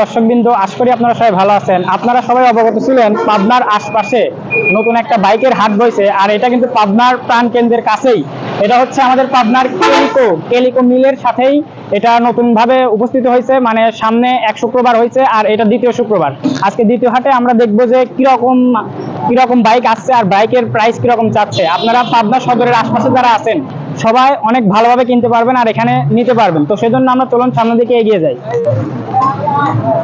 দর্শকবৃন্দ, আশা করি আপনারা সবাই ভালো আছেন। আপনারা সবাই অবগত ছিলেন, পাবনার আশপাশে নতুন একটা বাইকের হাট বইছে, আর এটা কিন্তু পাবনার প্রাণ কেন্দ্রের কাছেই। এটা হচ্ছে আমাদের পাবনার কেলিকো কেলিকো মিলের সাথেই এটা নতুন ভাবে উপস্থিত হয়েছে মানে সামনে এক শুক্রবার হয়েছে, আর এটা দ্বিতীয় শুক্রবার। আজকে দ্বিতীয় হাটে আমরা দেখব যে কীরকম কীরকম বাইক আসছে আর বাইকের প্রাইস কীরকম চাচ্ছে। আপনারা পাবনা সদরের আশপাশে যারা আছেন, সবাই অনেক ভালোভাবে কিনতে পারবেন আর এখানে নিতে পারবেন। তো সেজন্য আমরা চলুন সামনের দিকে এগিয়ে যাই। want.